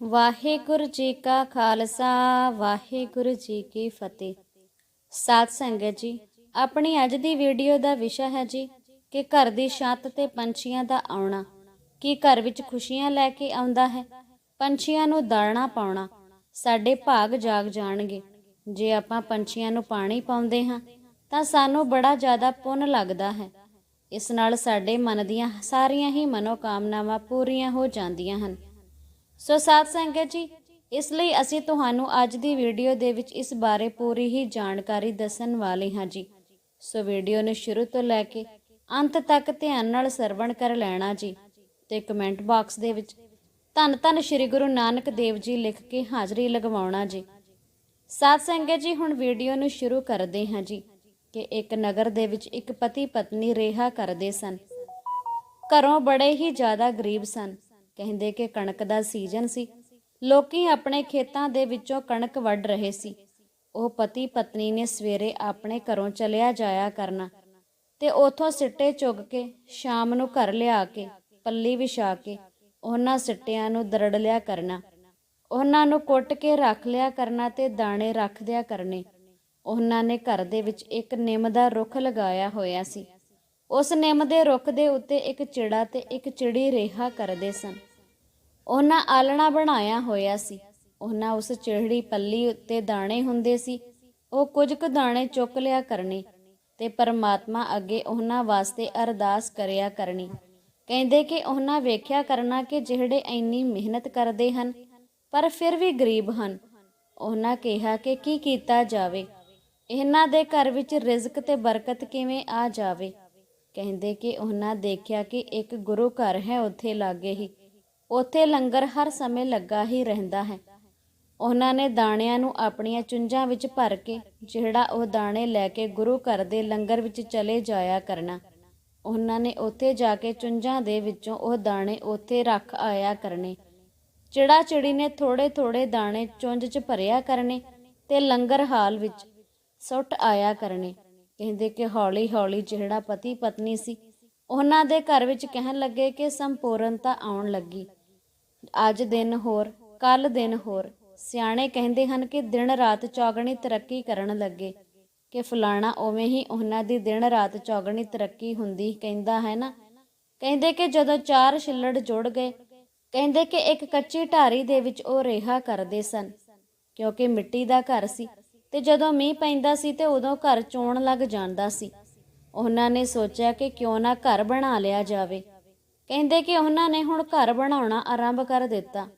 ਵਾਹਿਗੁਰੂ ਜੀ ਕਾ ਖਾਲਸਾ, ਵਾਹਿਗੁਰੂ ਜੀ ਕੀ ਫਤਿਹ। ਸਾਧ ਸੰਗਤ ਜੀ, ਆਪਣੀ ਅੱਜ ਦੀ ਵੀਡੀਓ ਦਾ ਵਿਸ਼ਾ ਹੈ ਜੀ ਕਿ ਘਰ ਦੀ ਛੱਤ ਤੇ ਪੰਛੀਆਂ ਦਾ ਆਉਣਾ। ਕੀ ਘਰ ਵਿੱਚ ਖੁਸ਼ੀਆਂ ਲੈ ਕੇ ਆਉਂਦਾ ਹੈ? ਪੰਛੀਆਂ ਨੂੰ ਦਾਣਾ ਪਾਉਣਾ। ਸਾਡੇ ਭਾਗ ਜਾਗ ਜਾਣਗੇ। ਜੇ ਆਪਾਂ ਪੰਛੀਆਂ ਨੂੰ ਪਾਣੀ ਪਾਉਂਦੇ ਹਾਂ, ਤਾਂ ਸਾਨੂੰ ਬੜਾ ਜ਼ਿਆਦਾ ਪੁੰਨ ਲੱਗਦਾ ਹੈ। ਇਸ ਨਾਲ ਸਾਡੇ ਮਨ ਦੀਆਂ ਸਾਰੀਆਂ ਹੀ ਮਨੋਕਾਮਨਾਵਾਂ ਪੂਰੀਆਂ ਹੋ ਜਾਂਦੀਆਂ ਹਨ। ਸੋ ਸਾਧ ਸੰਗਤ ਜੀ, ਇਸ ਲਈ ਅਸੀਂ ਤੁਹਾਨੂੰ ਅੱਜ ਦੀ ਵੀਡੀਓ ਦੇ ਵਿੱਚ ਇਸ ਬਾਰੇ ਪੂਰੀ ਹੀ ਜਾਣਕਾਰੀ ਦੱਸਣ ਵਾਲੇ ਹਾਂ ਜੀ। ਸੋ ਵੀਡੀਓ ਨੂੰ ਸ਼ੁਰੂ ਤੋਂ ਲੈ ਕੇ ਅੰਤ ਤੱਕ ਧਿਆਨ ਨਾਲ ਸਰਵਣ ਕਰ ਲੈਣਾ ਜੀ ਤੇ ਕਮੈਂਟ ਬਾਕਸ ਦੇ ਵਿੱਚ ਧੰਨ ਧੰਨ ਸ੍ਰੀ ਗੁਰੂ ਨਾਨਕ ਦੇਵ ਜੀ ਲਿਖ ਕੇ ਹਾਜ਼ਰੀ ਲਗਵਾਉਣਾ ਜੀ। ਸਾਧ ਸੰਗਤ ਜੀ, ਹੁਣ ਵੀਡੀਓ ਨੂੰ ਸ਼ੁਰੂ ਕਰਦੇ ਹਾਂ ਜੀ ਕਿ ਇੱਕ ਨਗਰ ਦੇ ਵਿੱਚ ਇੱਕ ਪਤੀ ਪਤਨੀ ਰਿਹਾ ਕਰਦੇ ਸਨ। ਘਰੋਂ ਬੜੇ ਹੀ ਜ਼ਿਆਦਾ ਗਰੀਬ ਸਨ। ਕਹਿੰਦੇ ਕਿ ਕਣਕ ਦਾ ਸੀਜ਼ਨ ਸੀ। ਲੋਕੀ ਆਪਣੇ ਖੇਤਾਂ ਦੇ ਵਿੱਚੋਂ ਕਣਕ ਵੱਢ ਰਹੇ ਸੀ। ਉਹ ਪਤੀ ਪਤਨੀ ਨੇ ਸਵੇਰੇ ਆਪਣੇ ਘਰੋਂ ਚਲਿਆ ਜਾਇਆ ਕਰਨਾ ਤੇ ਉਥੋਂ ਸਿੱਟੇ ਚੁੱਗ ਕੇ ਸ਼ਾਮ ਨੂੰ ਘਰ ਲਿਆ ਕੇ, ਪੱਲੀ ਵਿਛਾ ਕੇ ਉਹਨਾਂ ਸਿੱਟਿਆਂ ਨੂੰ ਦਰੜ ਲਿਆ ਕਰਨਾ। ਉਹਨਾਂ ਨੂੰ ਕੁੱਟ ਕੇ ਰੱਖ ਲਿਆ ਕਰਨਾ ਤੇ ਦਾਣੇ ਰੱਖ ਦਿਆ ਕਰਨੇ। ਉਹਨਾਂ ਨੇ ਘਰ ਦੇ ਵਿੱਚ ਇੱਕ ਨਿੰਮ ਦਾ ਰੁੱਖ ਲਗਾਇਆ ਹੋਇਆ ਸੀ। ਉਸ ਨਿੰਮ ਦੇ ਰੁੱਖ ਦੇ ਉੱਤੇ ਇੱਕ ਚਿੜਾ ਤੇ ਇੱਕ ਚਿੜੀ ਰਿਹਾ ਕਰਦੇ ਸਨ। ਉਹਨਾਂ ਆਲਣਾ ਬਣਾਇਆ ਹੋਇਆ ਸੀ। ਉਹਨਾਂ ਉਸ ਚਿਹੜੀ ਪੱਲੀ ਉੱਤੇ ਦਾਣੇ ਹੁੰਦੇ ਸੀ। ਉਹ ਕੁਝ ਕੁ ਦਾਣੇ ਚੁੱਕ ਲਿਆ ਕਰਨੇ ਤੇ ਪਰਮਾਤਮਾ ਅੱਗੇ ਉਹਨਾਂ ਵਾਸਤੇ ਅਰਦਾਸ ਕਰਿਆ ਕਰਨੀ। ਕਹਿੰਦੇ ਕਿ ਉਹਨਾਂ ਵੇਖਿਆ ਕਰਨਾ ਕਿ ਜਿਹੜੇ ਇੰਨੀ ਮਿਹਨਤ ਕਰਦੇ ਹਨ, ਪਰ ਫਿਰ ਵੀ ਗਰੀਬ ਹਨ। ਉਹਨਾਂ ਕਿਹਾ ਕਿ ਕੀ ਕੀਤਾ ਜਾਵੇ? ਇਹਨਾਂ ਦੇ ਘਰ ਵਿੱਚ ਰਿਜ਼ਕ ਤੇ ਬਰਕਤ ਕਿਵੇਂ ਆ ਜਾਵੇ? ਕਹਿੰਦੇ ਕਿ ਉਹਨਾਂ ਦੇਖਿਆ ਕਿ ਇੱਕ ਗੁਰੂ ਘਰ ਹੈ ਉੱਥੇ ਲਾਗੇ ਹੀ। ਉੱਥੇ ਲੰਗਰ ਹਰ ਸਮੇਂ ਲੱਗਾ ਹੀ ਰਹਿੰਦਾ ਹੈ। ਉਹਨਾਂ ਨੇ ਦਾਣਿਆਂ ਨੂੰ ਆਪਣੀਆਂ ਚੁੰਝਾਂ ਵਿੱਚ ਭਰ ਕੇ ਜਿਹੜਾ ਉਹ ਦਾਣੇ ਲੈ ਕੇ ਗੁਰੂ ਘਰ ਦੇ ਲੰਗਰ ਵਿੱਚ ਚਲੇ ਜਾਇਆ ਕਰਨਾ। ਉਹਨਾਂ ਨੇ ਉੱਥੇ ਜਾ ਕੇ ਚੁੰਝਾਂ ਦੇ ਵਿੱਚੋਂ ਉਹ ਦਾਣੇ ਉੱਥੇ ਰੱਖ ਆਇਆ ਕਰਨੇ। ਚਿੜਾ ਚਿੜੀ ਨੇ ਥੋੜੇ ਥੋੜੇ ਦਾਣੇ ਚੁੰਝ 'ਚ ਭਰਿਆ ਕਰਨੇ ਤੇ ਲੰਗਰ ਹਾਲ ਵਿੱਚ ਸੁੱਟ ਆਇਆ ਕਰਨੇ। ਕਹਿੰਦੇ ਕਿ ਹੌਲੀ ਹੌਲੀ ਜਿਹੜਾ ਪਤੀ ਪਤਨੀ ਸੀ, ਉਹਨਾਂ ਦੇ ਘਰ ਵਿੱਚ ਕਹਿਣ ਲੱਗੇ ਕਿ ਸੰਪੂਰਨਤਾ ਆਉਣ ਲੱਗੀ। ਅੱਜ ਦਿਨ ਹੋਰ, ਕੱਲ ਦਿਨ ਹੋਰ। ਸਿਆਣੇ ਕਹਿੰਦੇ ਹਨ ਕਿ ਦਿਨ ਰਾਤ ਚੌਗਣੀ ਤਰੱਕੀ ਕਰਨ ਲੱਗੇ। ਕਿ ਫਲਾਣਾ ਉਵੇਂ ਹੀ ਉਹਨਾਂ ਦੀ ਦਿਨ ਰਾਤ ਚੌਗਣੀ ਤਰੱਕੀ ਹੁੰਦੀ ਕਹਿੰਦਾ ਹੈ ਨਾ? ਕਹਿੰਦੇ ਕਿ ਜਦੋਂ ਚਾਰ ਛਿੱਲੜ ਜੁੜ ਗਏ, ਕਹਿੰਦੇ ਕਿ ਇੱਕ ਕੱਚੀ ਢਾਰੀ ਦੇ ਵਿੱਚ ਉਹ ਰਿਹਾ ਕਰਦੇ ਸਨ, ਕਿਉਂਕਿ ਮਿੱਟੀ ਦਾ ਘਰ ਸੀ। ਤੇ ਜਦੋਂ ਮੀਂਹ ਪੈਂਦਾ ਸੀ ਤੇ ਉਦੋਂ ਘਰ ਚੋਣ ਲੱਗ ਜਾਂਦਾ ਸੀ। ਉਹਨਾਂ ਨੇ ਸੋਚਿਆ ਕਿ ਕਿਉਂ ਨਾ ਘਰ ਬਣਾ ਲਿਆ ਜਾਵੇ। ਕਹਿੰਦੇ ਕਿ ਉਹਨਾਂ ਨੇ ਹੁਣ ਘਰ ਬਣਾਉਣਾ ਆਰੰਭ ਕਰ ਦਿੱਤਾ।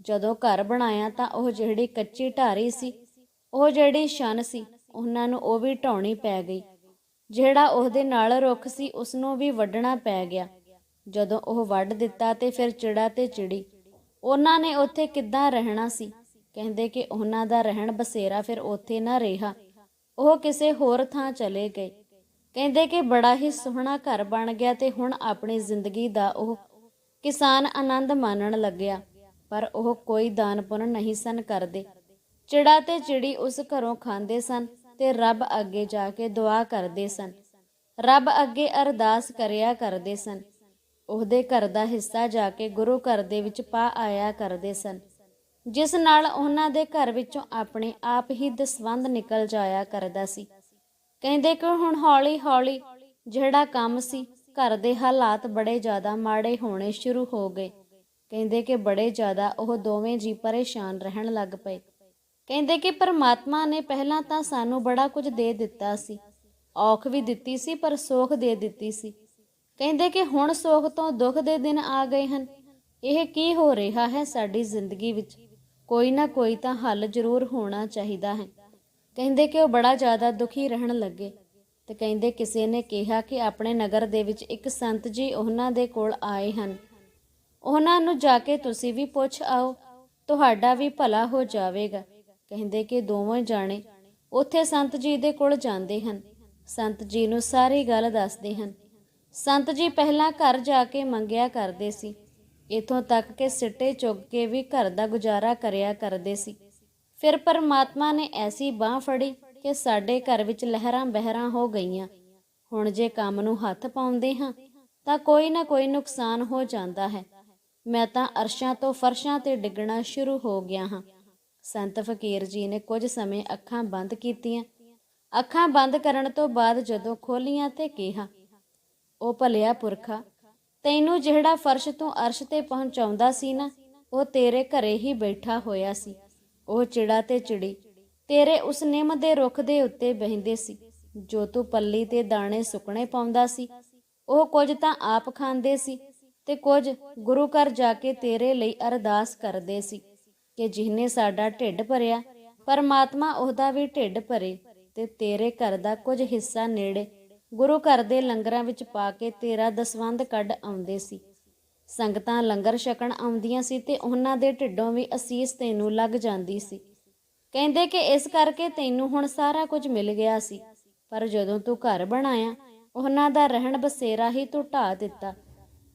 ਜਦੋਂ ਘਰ ਬਣਾਇਆ ਤਾਂ ਉਹ ਜਿਹੜੀ ਕੱਚੀ ਢਾਰੀ ਸੀ, ਉਹ ਜਿਹੜੀ ਛਣ ਸੀ, ਉਹਨਾਂ ਨੂੰ ਉਹ ਵੀ ਢਾਉਣੀ ਪੈ ਗਈ। ਜਿਹੜਾ ਉਹਦੇ ਨਾਲ ਰੁੱਖ ਸੀ ਉਸ ਨੂੰ ਵੀ ਵੱਢਣਾ ਪੈ ਗਿਆ। ਜਦੋਂ ਉਹ ਵੱਢ ਦਿੱਤਾ ਤੇ ਫਿਰ ਚਿੜਾ ਤੇ ਚਿੜੀ। ਉਹਨਾਂ ਨੇ ਉੱਥੇ ਕਿੱਦਾਂ ਰਹਿਣਾ ਸੀ? ਕਹਿੰਦੇ ਕਿ ਉਹਨਾਂ ਦਾ ਰਹਿਣ ਬਸੇਰਾ ਫਿਰ ਉੱਥੇ ਨਾ ਰਿਹਾ। ਉਹ ਕਿਸੇ ਹੋਰ ਥਾਂ ਚਲੇ ਗਏ। ਕਹਿੰਦੇ ਕਿ ਬੜਾ ਹੀ ਸੋਹਣਾ ਘਰ ਬਣ ਗਿਆ ਤੇ ਹੁਣ ਆਪਣੀ ਜ਼ਿੰਦਗੀ ਦਾ ਉਹ ਕਿਸਾਨ ਆਨੰਦ ਮਾਣਨ ਲੱਗਿਆ। ਪਰ ਉਹ ਕੋਈ ਦਾਨ ਪੁੰਨ ਨਹੀਂ ਸਨ ਕਰਦੇ। ਚਿੜਾ ਤੇ ਚਿੜੀ ਉਸ ਘਰੋਂ ਖਾਂਦੇ ਸਨ ਤੇ ਰੱਬ ਅੱਗੇ ਜਾ ਕੇ ਦੁਆ ਕਰਦੇ ਸਨ। ਰੱਬ ਅੱਗੇ ਅਰਦਾਸ ਕਰਿਆ ਕਰਦੇ ਸਨ। ਉਹਦੇ ਘਰ ਦਾ ਹਿੱਸਾ ਜਾ ਕੇ ਗੁਰੂ ਘਰ ਦੇ ਵਿੱਚ ਪਾ ਆਇਆ ਕਰਦੇ ਸਨ। ਜਿਸ ਨਾਲ ਉਹਨਾਂ ਦੇ ਘਰ ਵਿੱਚੋਂ ਆਪਣੇ ਆਪ ਹੀ ਦਸਵੰਦ ਨਿਕਲ ਜਾਇਆ ਕਰਦਾ ਸੀ। ਕਹਿੰਦੇ ਕਿ ਹੁਣ ਹੌਲੀ-ਹੌਲੀ ਜਿਹੜਾ ਕੰਮ ਸੀ, ਘਰ ਦੇ ਹਾਲਾਤ ਬੜੇ ਜ਼ਿਆਦਾ ਮਾੜੇ ਹੋਣੇ ਸ਼ੁਰੂ ਹੋ ਗਏ। ਕਹਿੰਦੇ ਕਿ ਬੜੇ ਜ਼ਿਆਦਾ ਉਹ ਦੋਵੇਂ ਜੀ ਪਰੇਸ਼ਾਨ ਰਹਿਣ ਲੱਗ ਪਏ। ਕਹਿੰਦੇ ਕਿ ਪਰਮਾਤਮਾ ਨੇ ਪਹਿਲਾਂ ਤਾਂ ਸਾਨੂੰ ਬੜਾ ਕੁਝ ਦੇ ਦਿੱਤਾ ਸੀ। ਔਖ ਵੀ ਦਿੱਤੀ ਸੀ, ਪਰ ਸੁੱਖ ਦੇ ਦਿੱਤੀ ਸੀ। ਕਹਿੰਦੇ ਕਿ ਹੁਣ ਸੁੱਖ ਤੋਂ ਦੁੱਖ ਦੇ ਦਿਨ ਆ ਗਏ ਹਨ। ਇਹ ਕੀ ਹੋ ਰਿਹਾ ਹੈ ਸਾਡੀ ਜ਼ਿੰਦਗੀ ਵਿੱਚ? ਕੋਈ ਨਾ ਕੋਈ ਤਾਂ ਹੱਲ ਜ਼ਰੂਰ ਹੋਣਾ ਚਾਹੀਦਾ ਹੈ। ਕਹਿੰਦੇ ਕਿ ਉਹ ਬੜਾ ਜ਼ਿਆਦਾ ਦੁਖੀ ਰਹਿਣ ਲੱਗੇ ਤੇ ਕਹਿੰਦੇ ਕਿਸੇ ਨੇ ਕਿਹਾ ਕਿ ਆਪਣੇ ਨਗਰ ਦੇ ਵਿੱਚ ਇੱਕ ਸੰਤ ਜੀ ਉਹਨਾਂ ਦੇ ਕੋਲ ਆਏ ਹਨ। ਉਹਨਾਂ ਨੂੰ ਜਾ ਕੇ ਤੁਸੀਂ ਵੀ ਪੁੱਛ ਆਓ, ਤੁਹਾਡਾ ਵੀ ਭਲਾ ਹੋ ਜਾਵੇਗਾ। ਕਹਿੰਦੇ ਕਿ ਦੋਵੇਂ ਜਾਣੇ ਉੱਥੇ ਸੰਤ ਜੀ ਦੇ ਕੋਲ ਜਾਂਦੇ ਹਨ। ਸੰਤ ਜੀ ਨੂੰ ਸਾਰੀ ਗੱਲ ਦੱਸਦੇ ਹਨ। ਸੰਤ ਜੀ ਪਹਿਲਾਂ ਘਰ ਜਾ ਕੇ ਮੰਗਿਆ ਕਰਦੇ ਸੀ। ਇਥੋਂ ਤੱਕ ਕਿ ਸਿੱਟੇ ਚੁੱਗ ਕੇ ਵੀ ਘਰ ਦਾ ਗੁਜ਼ਾਰਾ ਕਰਿਆ ਕਰਦੇ ਸੀ। ਫਿਰ ਪਰਮਾਤਮਾ ਨੇ ਐਸੀ ਬਾਹ ਫੜੀ ਕਿ ਸਾਡੇ ਘਰ ਵਿੱਚ ਲਹਿਰਾਂ ਬਹਿਰਾਂ ਹੋ ਗਈਆਂ। ਹੁਣ ਜੇ ਕੰਮ ਨੂੰ ਹੱਥ ਪਾਉਂਦੇ ਹਾਂ, ਤਾਂ ਕੋਈ ਨਾ ਕੋਈ ਨੁਕਸਾਨ ਹੋ ਜਾਂਦਾ ਹੈ। ਮੈਂ ਤਾਂ ਅਰਸ਼ਾਂ ਤੋਂ ਫਰਸ਼ਾਂ ਤੇ ਡਿੱਗਣਾ ਸ਼ੁਰੂ ਹੋ ਗਿਆ ਹਾਂ। ਸੰਤ ਫਕੀਰ ਜੀ ਨੇ ਕੁਝ ਸਮੇਂ ਅੱਖਾਂ ਬੰਦ ਕੀਤੀਆਂ। ਅੱਖਾਂ ਬੰਦ ਕਰਨ ਤੋਂ ਬਾਅਦ ਜਦੋਂ ਖੋਲੀਆਂ ਤੇ ਕਿਹਾ, ਉਹ ਭਲਿਆ ਪੁਰਖਾ ਤੈਨੂੰ ਜਿਹੜਾ ਫਰਸ਼ ਤੋਂ ਅਰਸ਼ ਤੇ ਪਹੁੰਚਾਉਂਦਾ ਸੀ ਨਾ, ਉਹ ਤੇਰੇ ਘਰੇ ਹੀ ਬੈਠਾ ਹੋਇਆ ਸੀ। ਉਹ ਚਿੜਾ ਤੇ ਚਿੜੀ, ਤੇਰੇ ਉਸ ਨਿੰਮ ਦੇ ਰੁੱਖ ਦੇ ਉੱਤੇ ਬਹਿੰਦੇ ਸੀ, ਜੋ ਤੂੰ ਪੱਲੀ ਤੇ ਦਾਣੇ ਸੁਕਣੇ ਪਾਉਂਦਾ ਸੀ। ਉਹ ਕੁਝ ਤਾਂ ਆਪ ਖਾਂਦੇ ਸੀ ਤੇ ਕੁਝ ਗੁਰੂ ਘਰ ਜਾ ਕੇ ਤੇਰੇ ਲਈ ਅਰਦਾਸ ਕਰਦੇ ਸੀ ਕਿ ਜਿਹਨੇ ਸਾਡਾ ਢਿੱਡ ਭਰਿਆ, ਪਰਮਾਤਮਾ ਉਹਦਾ ਵੀ ਢਿੱਡ ਭਰੇ ਤੇ ਤੇਰੇ ਘਰ ਦਾ ਕੁਝ ਹਿੱਸਾ ਨੇੜੇ ਗੁਰੂ ਘਰ ਦੇ ਲੰਗਰਾਂ ਵਿੱਚ ਪਾ ਕੇ ਤੇਰਾ ਦਸਵੰਧ ਕੱਢ ਆਉਂਦੇ ਸੀ। ਸੰਗਤਾਂ ਲੰਗਰ ਛਕਣ ਆਉਂਦੀਆਂ ਸੀ ਤੇ ਉਹਨਾਂ ਦੇ ਢਿੱਡੋਂ ਵੀ ਅਸੀਸ ਤੈਨੂੰ ਲੱਗ ਜਾਂਦੀ ਸੀ। ਕਹਿੰਦੇ ਕਿ ਇਸ ਕਰਕੇ ਤੈਨੂੰ ਹੁਣ ਸਾਰਾ ਕੁਝ ਮਿਲ ਗਿਆ ਸੀ, ਪਰ ਜਦੋਂ ਤੂੰ ਘਰ ਬਣਾਇਆ, ਉਹਨਾਂ ਦਾ ਰਹਿਣ ਬਸੇਰਾ ਹੀ ਤੂੰ ਢਾ ਦਿੱਤਾ।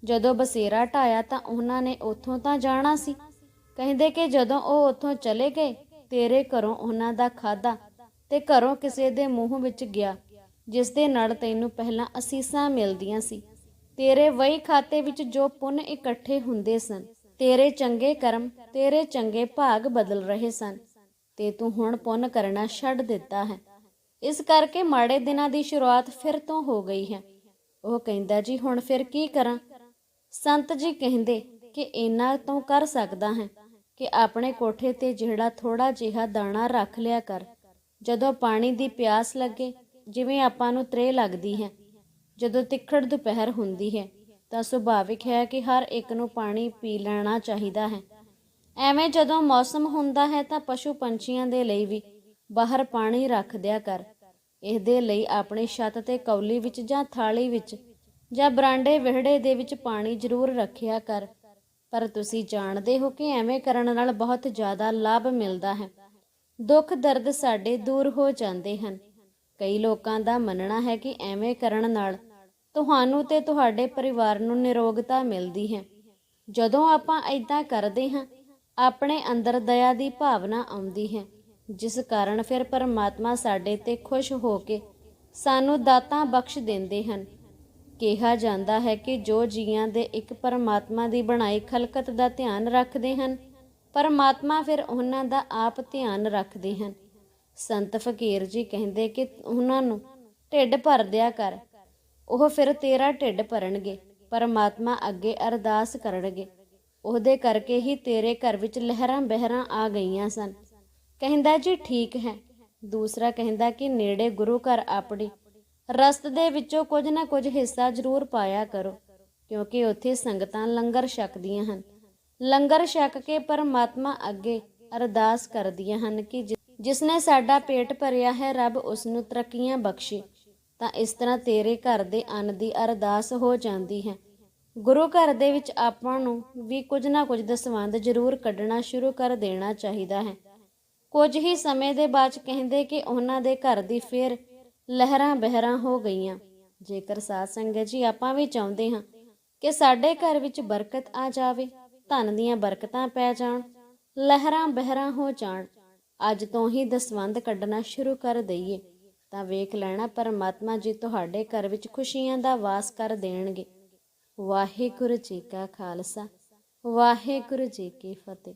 ਜਦੋਂ ਬਸੇਰਾ ਢਾਇਆ ਤਾਂ ਉਹਨਾਂ ਨੇ ਉੱਥੋਂ ਤਾਂ ਜਾਣਾ ਸੀ। ਕਹਿੰਦੇ ਕਿ ਜਦੋਂ ਉਹ ਉੱਥੋਂ ਚਲੇ ਗਏ, ਤੇਰੇ ਘਰੋਂ ਉਹਨਾਂ ਦਾ ਖਾਦਾ ਤੇ ਘਰੋਂ ਕਿਸੇ ਦੇ ਮੂੰਹ ਵਿੱਚ ਗਿਆ। ਜਿਸ ਦੇ ਨਾਲ ਤੈਨੂੰ ਪਹਿਲਾਂ ਅਸੀਸਾਂ ਮਿਲਦੀਆਂ ਸੀ। ਤੇਰੇ ਵਹੀ ਖਾਤੇ ਵਿੱਚ ਜੋ ਪੁੰਨ ਇਕੱਠੇ ਹੁੰਦੇ ਸਨ, ਤੇਰੇ ਚੰਗੇ ਕਰਮ, ਤੇਰੇ ਚੰਗੇ ਭਾਗ ਬਦਲ ਰਹੇ ਸਨ। ਤੇ ਤੂੰ ਹੁਣ ਪੁੰਨ ਕਰਨਾ ਛੱਡ ਦਿੱਤਾ ਹੈ। ਇਸ ਕਰਕੇ ਮਾੜੇ ਦਿਨਾਂ ਦੀ ਸ਼ੁਰੂਆਤ ਫਿਰ ਤੋਂ ਹੋ ਗਈ ਹੈ। ਉਹ ਕਹਿੰਦਾ, ਜੀ, ਹੁਣ ਫਿਰ ਕੀ ਕਰਾਂ? ਸੰਤ ਜੀ ਕਹਿੰਦੇ ਕਿ ਇੰਨਾ ਤੋਂ ਕਰ ਸਕਦਾ ਹੈ ਕਿ ਆਪਣੇ ਕੋਠੇ ਤੇ ਜਿਹੜਾ ਥੋੜਾ ਜਿਹਾ ਦਾਣਾ ਰੱਖ ਲਿਆ ਕਰ। ਜਦੋਂ ਪਾਣੀ ਦੀ ਪਿਆਸ ਲੱਗੇ ਜਿਵੇਂ ਆਪਾਂ ਨੂੰ ਤ੍ਰੇ ਲੱਗਦੀ ਹੈ, ਜਦੋਂ ਤਿੱਖੜ ਦੁਪਹਿਰ ਹੁੰਦੀ ਹੈ, ਤਾਂ ਸੁਭਾਵਿਕ ਹੈ ਕਿ ਹਰ ਇੱਕ ਨੂੰ ਪਾਣੀ ਪੀ ਲੈਣਾ ਚਾਹੀਦਾ ਹੈ। ਐਵੇਂ ਜਦੋਂ ਮੌਸਮ ਹੁੰਦਾ ਹੈ, ਤਾਂ ਪਸ਼ੂ ਪੰਛੀਆਂ ਦੇ ਲਈ ਵੀ ਬਾਹਰ ਪਾਣੀ ਰੱਖ ਦਿਆ ਕਰ। ਇਹਦੇ ਲਈ ਆਪਣੀ ਛੱਤ ਤੇ ਕੌਲੀ ਵਿੱਚ ਜਾਂ ਥਾਲੀ ਵਿੱਚ ਜਾਂ ਬਰਾਂਡੇ ਵਿਹੜੇ ਦੇ ਵਿੱਚ ਪਾਣੀ ਜ਼ਰੂਰ ਰੱਖਿਆ ਕਰ। ਪਰ ਤੁਸੀਂ ਜਾਣਦੇ ਹੋ ਕਿ ਐਵੇਂ ਕਰਨ ਨਾਲ ਬਹੁਤ ਜ਼ਿਆਦਾ ਲਾਭ ਮਿਲਦਾ ਹੈ। ਦੁੱਖ ਦਰਦ ਸਾਡੇ ਦੂਰ ਹੋ ਜਾਂਦੇ ਹਨ। ਕਈ ਲੋਕਾਂ ਦਾ ਮੰਨਣਾ ਹੈ ਕਿ ਐਵੇਂ ਕਰਨ ਨਾਲ ਤੁਹਾਨੂੰ ਤੇ ਤੁਹਾਡੇ ਪਰਿਵਾਰ ਨੂੰ ਨਿਰੋਗਤਾ ਮਿਲਦੀ ਹੈ। ਜਦੋਂ ਆਪਾਂ ਇਦਾਂ ਕਰਦੇ ਹਾਂ, ਆਪਣੇ ਅੰਦਰ ਦਇਆ ਦੀ ਭਾਵਨਾ ਆਉਂਦੀ ਹੈ, ਜਿਸ ਕਾਰਨ ਫਿਰ ਪਰਮਾਤਮਾ ਸਾਡੇ ਤੇ ਖੁਸ਼ ਹੋ ਕੇ ਸਾਨੂੰ ਦਾਤਾਂ ਬਖਸ਼ ਦਿੰਦੇ ਹਨ। ਕਿਹਾ ਜਾਂਦਾ ਹੈ ਕਿ ਜੋ ਜੀਆਂ ਦੇ ਇੱਕ ਪਰਮਾਤਮਾ ਦੀ ਬਣਾਈ ਖਲਕਤ ਦਾ ਧਿਆਨ ਰੱਖਦੇ ਹਨ, ਪਰਮਾਤਮਾ ਫਿਰ ਉਹਨਾਂ ਦਾ ਆਪ ਧਿਆਨ ਰੱਖਦੇ ਹਨ। ਸੰਤ ਫਕੀਰ ਜੀ ਕਹਿੰਦੇ ਕਿ ਉਹਨਾਂ ਨੂੰ ਢਿੱਡ ਭਰ ਦਿਆ ਕਰ। ਉਹ ਫਿਰ ਤੇਰਾ ਢਿੱਡ ਭਰਨਗੇ, ਪਰਮਾਤਮਾ ਅੱਗੇ ਅਰਦਾਸ ਕਰਨਗੇ। ਉਹਦੇ ਕਰਕੇ ਹੀ ਤੇਰੇ ਘਰ ਵਿੱਚ ਲਹਿਰਾਂ ਬਹਿਰਾਂ ਆ ਗਈਆਂ ਸਨ। ਕਹਿੰਦਾ, ਜੀ ਠੀਕ ਹੈ। ਦੂਸਰਾ ਕਹਿੰਦਾ ਕਿ, ਨੇੜੇ ਗੁਰੂ ਘਰ ਆਪਣੀ ਰਸਤ ਦੇ ਵਿੱਚੋਂ ਕੁਝ ਨਾ ਕੁਝ ਹਿੱਸਾ ਜ਼ਰੂਰ ਪਾਇਆ ਕਰੋ, ਕਿਉਂਕਿ ਉੱਥੇ ਸੰਗਤਾਂ ਲੰਗਰ ਛਕਦੀਆਂ ਹਨ। ਲੰਗਰ ਛਕ ਕੇ ਪਰਮਾਤਮਾ ਅੱਗੇ ਅਰਦਾਸ ਕਰਦੀਆਂ ਹਨ ਕਿ ਜਿ- ਜਿਸਨੇ ਸਾਡਾ ਪੇਟ ਭਰਿਆ ਹੈ, ਰੱਬ ਉਸ ਨੂੰ ਤਰੱਕੀਆਂ ਬਖਸ਼ੇ। ਤਾਂ ਇਸ ਤਰ੍ਹਾਂ ਤੇਰੇ ਘਰ ਦੇ ਅੰਨ ਦੀ ਅਰਦਾਸ ਹੋ ਜਾਂਦੀ ਹੈ। ਗੁਰੂ ਘਰ ਦੇ ਵਿੱਚ ਆਪਾਂ ਨੂੰ ਵੀ ਕੁਝ ਨਾ ਕੁਝ ਦਸਵੰਧ ਜ਼ਰੂਰ ਕੱਢਣਾ ਸ਼ੁਰੂ ਕਰ ਦੇਣਾ ਚਾਹੀਦਾ ਹੈ। ਕੁਝ ਹੀ ਸਮੇਂ ਦੇ ਬਾਅਦ 'ਚ ਕਹਿੰਦੇ ਕਿ ਉਹਨਾਂ ਦੇ ਘਰ ਦੀ ਫੇਰ ਲਹਿਰਾਂ ਬਹਿਰਾਂ ਹੋ ਗਈਆਂ। ਜੇਕਰ ਸਾਧ ਸੰਗਤ ਜੀ ਆਪਾਂ ਵੀ ਚਾਹੁੰਦੇ ਹਾਂ ਕਿ ਸਾਡੇ ਘਰ ਵਿੱਚ ਬਰਕਤ ਆ ਜਾਵੇ, ਧਨ ਦੀਆਂ ਬਰਕਤਾਂ ਪੈ ਜਾਣ, ਲਹਿਰਾਂ ਬਹਿਰਾਂ ਹੋ ਜਾਣ ਅੱਜ ਤੋਂ ਹੀ ਦਸਵੰਧ ਕੱਢਣਾ ਸ਼ੁਰੂ ਕਰ ਦਈਏ। ਤਾਂ ਵੇਖ ਲੈਣਾ ਪਰਮਾਤਮਾ ਜੀ ਤੁਹਾਡੇ ਘਰ ਵਿੱਚ ਖੁਸ਼ੀਆਂ ਦਾ ਵਾਸ ਕਰ ਦੇਣਗੇ। ਵਾਹਿਗੁਰੂ ਜੀ ਕਾ ਖਾਲਸਾ, ਵਾਹਿਗੁਰੂ ਜੀ ਕੀ ਫਤਿਹ।